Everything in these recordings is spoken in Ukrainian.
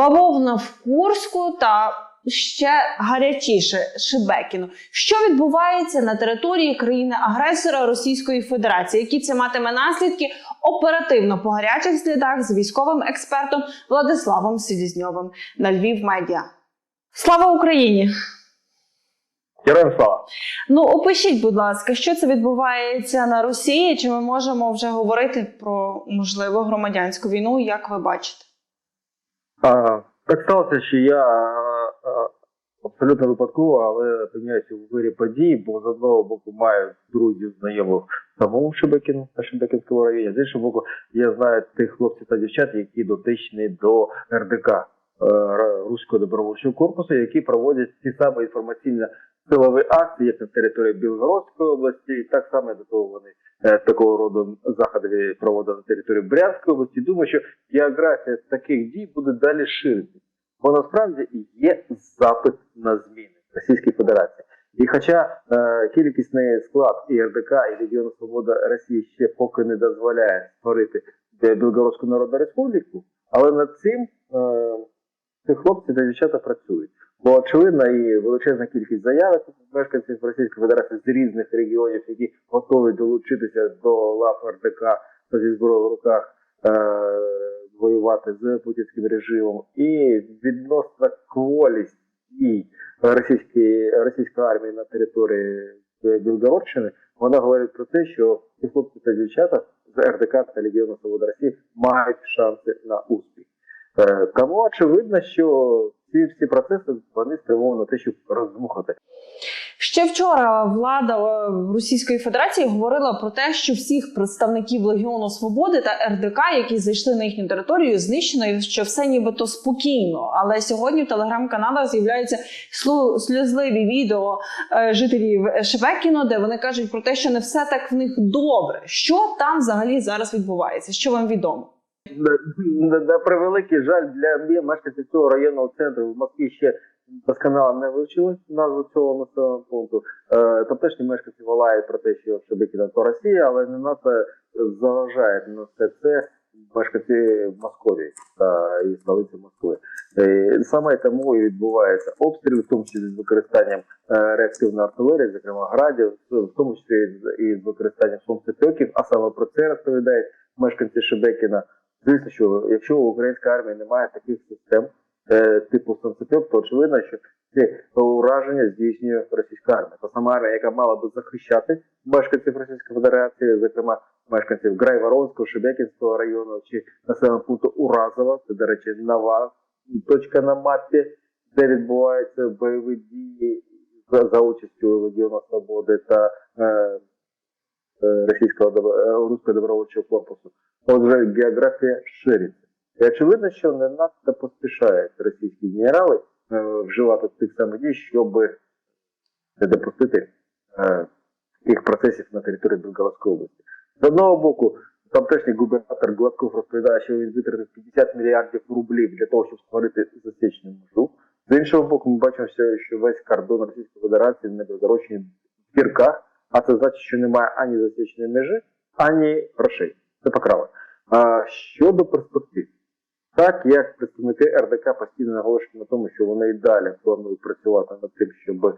бавовна в Курську та ще гарячіше Шебекіно. Що відбувається на території країни-агресора Російської Федерації? Які це матиме наслідки? Оперативно по гарячих слідах з військовим експертом Владиславом Сідізньовим на Львів Медіа. Слава Україні! Героям слава! Ну опишіть, будь ласка, що це відбувається на Росії? Чи ми можемо вже говорити про можливо громадянську війну, як ви бачите? А, так сталося, що я абсолютно випадково, але опиняюся у вирі подій, бо з одного боку маю друзів знайомих в самому Шебекіну на Шебекінському районі, з іншого боку, я знаю тих хлопців та дівчат, які дотичні до РДК е, Руського добровольчого корпусу, які проводять ті самі інформаційно силові акції, як на території Білгородської області, так само до того вони е, такого роду заходи проводили на території Брянської області. Думаю, що географія таких дій буде далі ширитися. Бо насправді є запит на зміни в Російській Федерації. І хоча е, кількісний склад і РДК, і Легіону Свобода Росії ще поки не дозволяє створити е, Білгородську Народну Республіку, але над цим е, ці хлопці та дівчата працюють. Бо очевидно, і величезна кількість заявок мешканців Російської Федерації з різних регіонів, які готові долучитися до лав РДК та зі зброєю в руках е, воювати з путінським режимом, і відносно кволість дій російської російської армії на території е, Білгородщини, вона говорить про те, що ці хлопці та дівчата з РДК та Легіону Свободи Росії мають шанси на успіх. Е, Тому очевидно, що ці всі процеси вони спрямовані на те, щоб роздмухати. Ще вчора влада е, Російської Федерації говорила про те, що всіх представників Легіону Свободи та РДК, які зайшли на їхню територію, знищено, і що все нібито спокійно. Але сьогодні в телеграм-каналах з'являються сльозливі відео е, жителів Шебекіно, де вони кажуть про те, що не все так в них добре. Що там взагалі зараз відбувається? Що вам відомо? На, превеликий жаль для мешканців цього районного центру в Москві ще досконало не вивчили назву цього населеного пункту. Е, тамтешні мешканці волають про те, що Шебекіна то Росія, але не надто заважають на все це мешканці Московії та і столиці Москви. Е, саме тому і відбувається обстріл, в тому числі з використанням е, реактивної артилерії, зокрема градів, в тому числі і з використанням сонцепьоків, а саме про це розповідають мешканці Шебекіна. Звісно, що якщо у української армії немає таких систем е, типу сонцепьок, то очевидно, що ці ураження здійснює російська армія. Та сама армія, яка мала би захищати мешканців Російської Федерації, зокрема мешканців Грайворонського, Шебекінського району чи населеного пункту Уразова, це, до речі, нова точка на мапі, де відбуваються бойові дії за, за участю Легіону Свободи та е, російського добро- е, руського добровольчого корпусу. Отже, географія шириться. І очевидно, що не надто поспішають російські генерали е, вживати тих самих дій, щоб не допустити е, таких процесів на території Білгородської області. З одного боку, тамтешній губернатор Гладков розповідає, що він витратив 50 мільярдів рублів для того, щоб створити засічну межу. З іншого боку, ми бачимо, що- весь кордон Російської Федерації на Білгородщині в дірках, а це значить, що немає ані засічної межі, ані грошей. Це покрали. А щодо перспектив, так як представники РДК постійно наголошують на тому, що вони і далі планують працювати над тим, щоб е,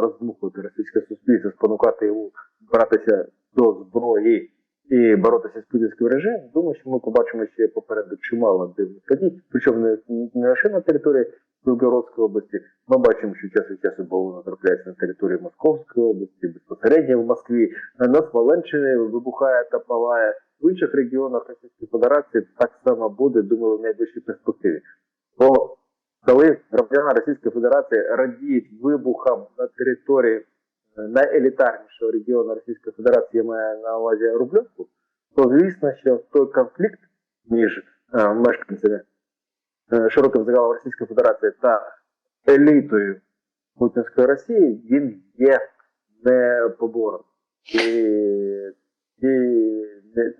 роздмухувати російське суспільство, спонукати його братися до зброї і боротися з путінським режимом, думаю, що ми побачимо ще попереду чимало дивних подій, причому не, не лише на території Білгородської області. Ми бачимо, що час від часу бавовна трапляється на території Московської області, безпосередньо в Москві, на Смоленщині вибухає та палає. В інших регіонах Російської Федерації так само буде, думаю, в найближчій перспективі. Бо коли громадяни Російської Федерації радіють вибухам на території е, найелітарнішого регіону Російської Федерації, я маю на увазі Рубльовку, то звісно, що той конфлікт між е, мешканцями широким загалом Російської Федерації та елітою Путінської Росії він є непобором. І ті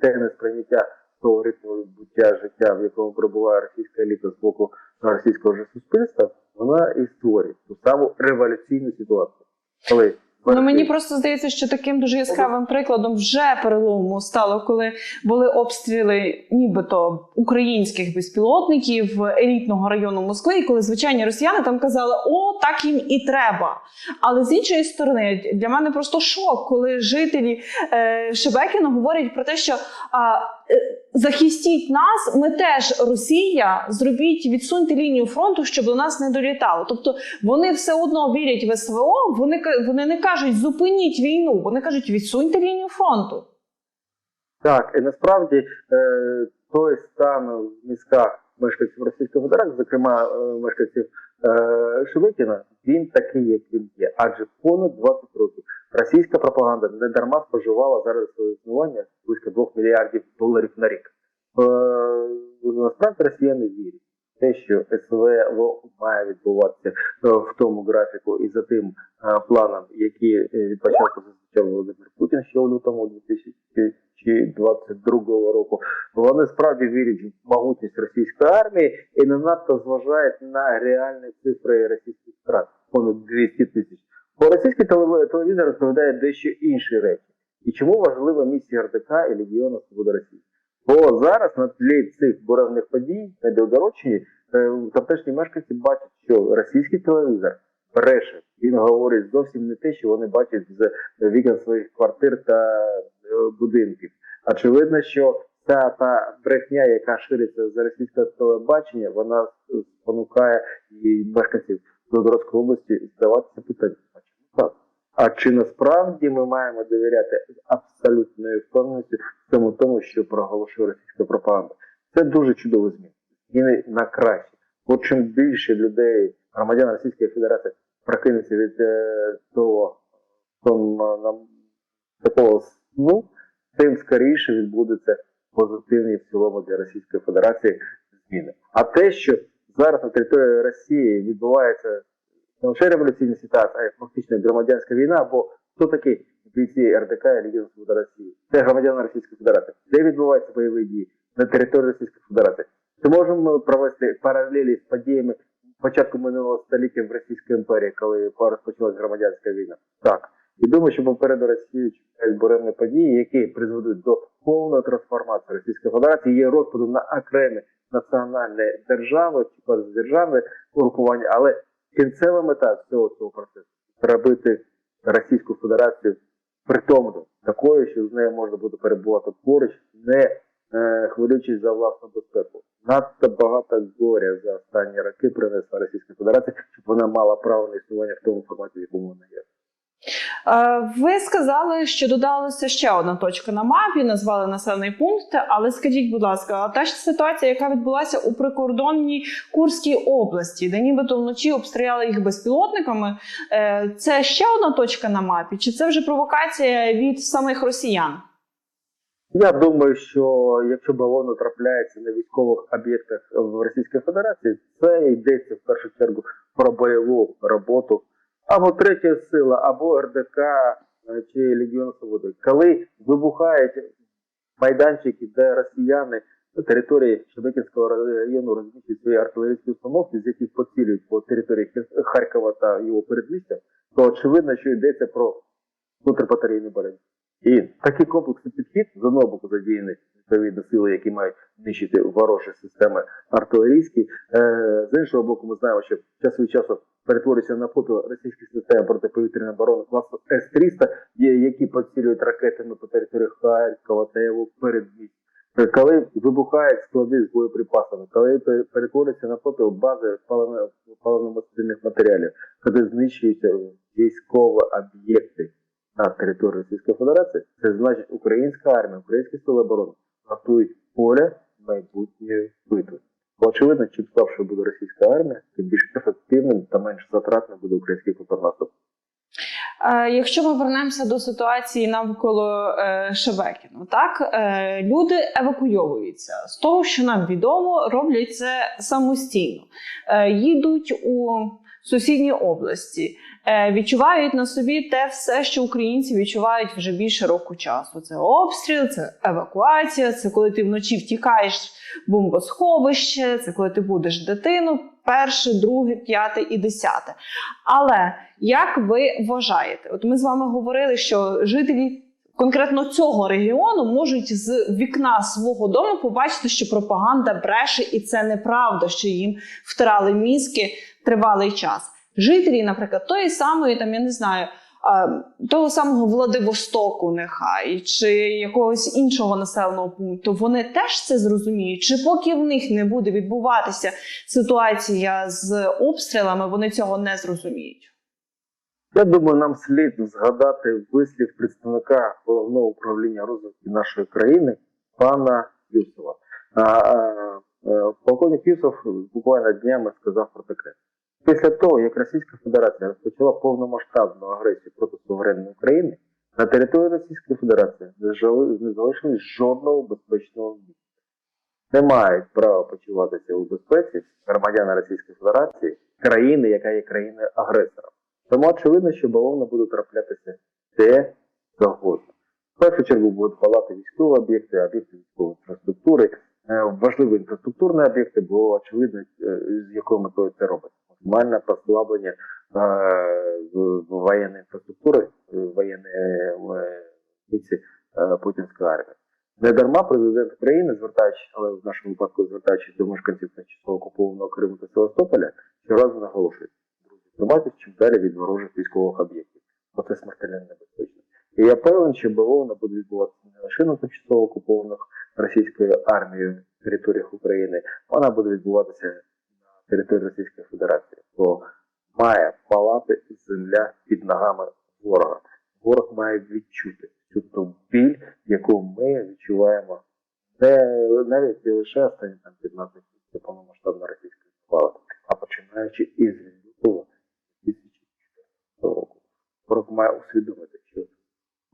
те несприйняття того ритму буття життя, в якому перебуває російська еліта з боку російського ж суспільства, вона і створює ту саму революційну ситуацію, коли Ну мені просто здається, що таким дуже яскравим прикладом вже перелому стало, коли були обстріли, нібито українських безпілотників елітного району Москви, і коли звичайні росіяни там казали, о, так їм і треба. Але з іншої сторони, для мене просто шок, коли жителі е, Шебекіна говорять про те, що а, е, захистіть нас, ми теж Росія, зробіть, відсуньте лінію фронту, щоб до нас не долітало. Тобто вони все одно вірять в СВО, вони, вони не кажуть зупиніть війну, вони кажуть відсуньте лінію фронту. Так, і насправді е, той стан в мізках мешканців Російської Федерації, зокрема е, мешканців е, Шевикіна, він такий, як він є. Адже понад 20 років російська пропаганда не дарма споживала зараз своє існування близько 2 мільярдів доларів на рік. Е, насправді росіяни вірять. Те, що СВО має відбуватися е, в тому графіку і за тим е, планом, який е, від початку зазначав Володимир Путін ще у лютому 2022 року, вони справді вірять в могутність російської армії і не надто зважають на реальні цифри російських втрат понад 200 тисяч. Бо російський теле- телевізор розповідає дещо інші речі. І чому важлива місія РДК і Легіону Свободи Росії? Бо зараз на тлі цих буремних подій на Білгородщині е, тамтешні мешканці бачать, що російський телевізор бреше. Він говорить зовсім не те, що вони бачать з вікон своїх квартир та е, будинків. Очевидно, що ця та брехня, яка шириться з російського телебачення, вона спонукає і мешканців Білгородської області здаватися питання. Так? А чи насправді ми маємо довіряти з абсолютною впевненістю всьому тому, що проголошує російська пропаганда? Це дуже чудовий змін. Зміни на краще. Бо чим більше людей, громадян Російської Федерації, прокинеться від е, того нам такого сну, тим скоріше відбудуться позитивні в цілому для Російської Федерації зміни. А те, що зараз на території Росії відбувається не лише революційна ситуація, а й фактично громадянська війна, бо хто такі бійці РДК і Легіон Свободи Росії? Це громадяни Російської Федерації. Де відбуваються бойові дії? На території Російської Федерації. Чи можемо провести паралелі з подіями початку минулого століття в Російській імперії, коли розпочалась громадянська війна? Так. І думаю, що попереду Росію чекають буремні події, які призведуть до повної трансформації Російської Федерації, є розпаду на окремі національні держави чи квазидержавні угрупування, але кінцева мета всього цього процесу зробити Російську Федерацію притомною, такою, що з нею можна буде перебувати поруч, не е, хвилюючись за власну безпеку. Надто багато горя за останні роки принесла Російська Федерація, щоб вона мала право на існування в тому форматі, в якому вона є. Е, Ви сказали, що додалася ще одна точка на мапі, назвали населений пункт. Але скажіть, будь ласка, та ж ситуація, яка відбулася у прикордонній Курській області, де нібито вночі обстріляли їх безпілотниками, е, це ще одна точка на мапі? Чи це вже провокація від самих росіян? Я думаю, що якщо балони трапляються на військових об'єктах в Російській Федерації, це йдеться в першу чергу про бойову роботу або третя сила, або РДК е, чи Легіон Свободи. Коли вибухають майданчики, де росіяни на території Шебекінського району розміщують свої артилерійські установки, з яких поцілюють по території Харкова та його передмістя, то очевидно, що йдеться про контрбатарейну боротьбу. І такий комплексний підхід з одного боку задіяні відповідно сили, які мають нищити ворожі системи артилерійські. Е, з іншого боку, ми знаємо, що час від часу перетворюються на попіл російські системи протиповітряної оборони класу С-300, які поцілюють ракетами по території Харкова та його передмість. Коли вибухають склади з боєприпасами, коли пе- перетворюються на попіл бази паливно- паливно-мастильних матеріалів, коли знищуються військові об'єкти на території Російської Федерації, це значить українська армія, українські сили оборони готують поле майбутньої битви. Очевидно, чим слабше буде російська армія, тим більш ефективним та менш затратним буде український контрнаступ. Якщо ми вернемося до ситуації навколо е, Шебекіну, так е, люди евакуйовуються з того, що нам відомо, роблять це самостійно, е, їдуть у сусідні області, е, відчувають на собі те все, що українці відчувають вже більше року часу. Це обстріл, це евакуація, це коли ти вночі втікаєш в бомбосховище, це коли ти будеш дитину. перше, друге, п'яте і десяте. Але як ви вважаєте, от ми з вами говорили, що жителі конкретно цього регіону можуть з вікна свого дому побачити, що пропаганда бреше, і це неправда, що їм втирали мізки тривалий час. Жителі, наприклад, тої самої, там я не знаю. Того самого Владивостоку, нехай чи якогось іншого населеного пункту, вони теж це зрозуміють. Чи поки в них не буде відбуватися ситуація з обстрілами, вони цього не зрозуміють? Я думаю, нам слід згадати вислів представника головного управління розвитку нашої країни пана Юсова. Е, полковник Юсов буквально днями сказав про таке. Після того, як Російська Федерація розпочала повномасштабну агресію проти суверенної України, на території Російської Федерації не залишилось жодного безпечного місця. Не мають права почуватися у безпеці громадяни Російської Федерації, країни, яка є країною агресором. Тому очевидно, що бавовна буде траплятися де завгодно. В першу чергу будуть палати військові об'єкти, об'єкти військової інфраструктури, е, важливі інфраструктурні об'єкти, бо очевидно, е, з якою метою це робиться. Максимальне послаблення е, воєнної інфраструктури, воєнної е, місці е, путінської армії. Не дарма президент України, звертаючись, але в нашому випадку звертаючись до мешканців тимчасово окупованого Криму та Севастополя, щоразу наголошує, друзі, тримайтесь чим далі від ворожих військових об'єктів, бо це смертельно небезпечно. І я певен, що бавовна буде відбуватися не лише на тимчасово окупованих російською армією територіях України, вона буде відбуватися території Російської Федерації, бо має палати земля під ногами ворога. Ворог має відчути цю ту біль, яку ми відчуваємо не навіть не лише останні там 15 місяців повномасштабно російської справи, а починаючи із лютого 2014 року. Ворог має усвідомити, що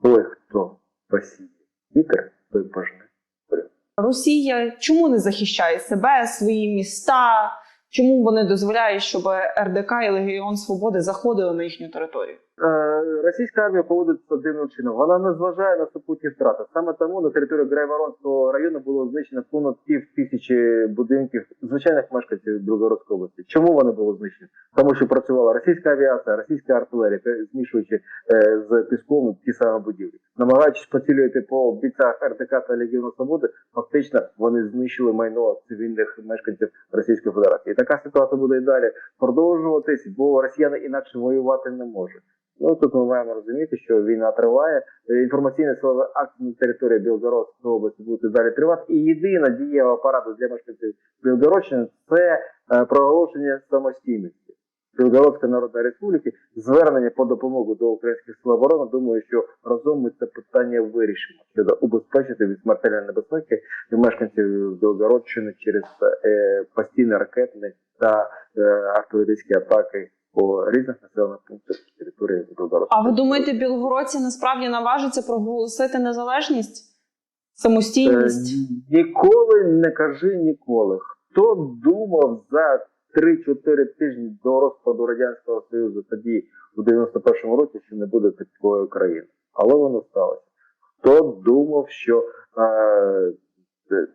той, хто посіє вітер, той пожне. Росія чому не захищає себе, свої міста? Чому вони дозволяють, щоб РДК і Легіон Свободи заходили на їхню територію? Е, Російська армія поводиться дивним чином. Вона не зважає на супутні втрати. Саме тому на території Грайворонського району було знищено понад пів тисячі будинків звичайних мешканців Білгородської області. Чому вони були знищені? Тому що працювала російська авіація, російська артилерія, змішуючи е, з піском ті самі будівлі. Намагаючись поцілювати по бійцях РДК та Легіону Свободи, фактично вони знищили майно цивільних мешканців Російської Федерації. І така ситуація буде і далі продовжуватись, бо росіяни інакше воювати не можуть. Ну тут ми маємо розуміти, що війна триває. Інформаційні силові акції на території Білгородської області і далі тривати. І єдина дієва порада для мешканців Білгородщини це е, проголошення самостійності. Білгородської Народної Республіки, звернення по допомогу до українських сил оборони. Думаю, що разом ми це питання вирішимо щодо убезпечити від смертельної небезпеки мешканців Білгородщини через е, постійні ракетні та е, артилерійські атаки по різних населених пунктах території Білгородської. А ви думаєте, білгородці насправді наважаться проголосити незалежність, самостійність? Е, Ніколи не кажи ніколи. Хто думав за 3-4 тижні до розпаду Радянського Союзу тоді у 91-му році, що не буде такої країни? Але воно сталося. Хто думав, що е,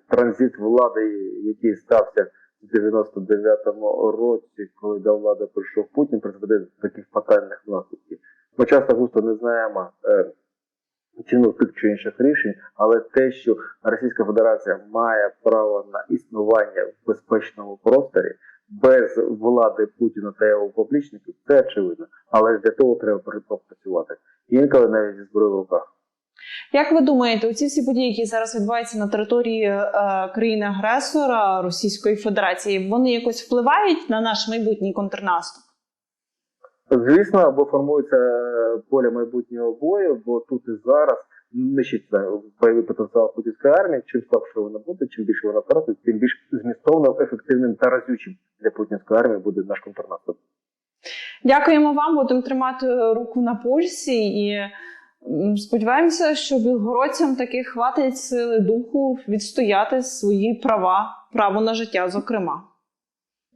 транзит влади, який стався 99-му році, коли до влади прийшов Путін, призведе до таких фатальних наслідків? Ми часто густо не знаємо. Е, ціну тих чи інших рішень, але те, що Російська Федерація має право на існування в безпечному просторі без влади Путіна та його поплічників, це очевидно. Але для того треба працювати. Інколи навіть зі зброєю в руках. Як ви думаєте, оці всі події, які зараз відбуваються на території е, країни-агресора Російської Федерації, вони якось впливають на наш майбутній контрнаступ? Звісно, або формується поле майбутнього бою, бо тут і зараз нищиться бойовий потенціал путінської армії. Чим слабше вона буде, чим більше вона втратить, тим більш змістовним, ефективним та разючим для путінської армії буде наш контрнаступ. Дякуємо вам, будемо тримати руку на пульсі і сподіваємося, що білгородцям таки хватить сили духу відстояти свої права, право на життя, зокрема.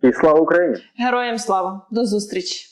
І слава Україні! Героям слава! До зустрічі!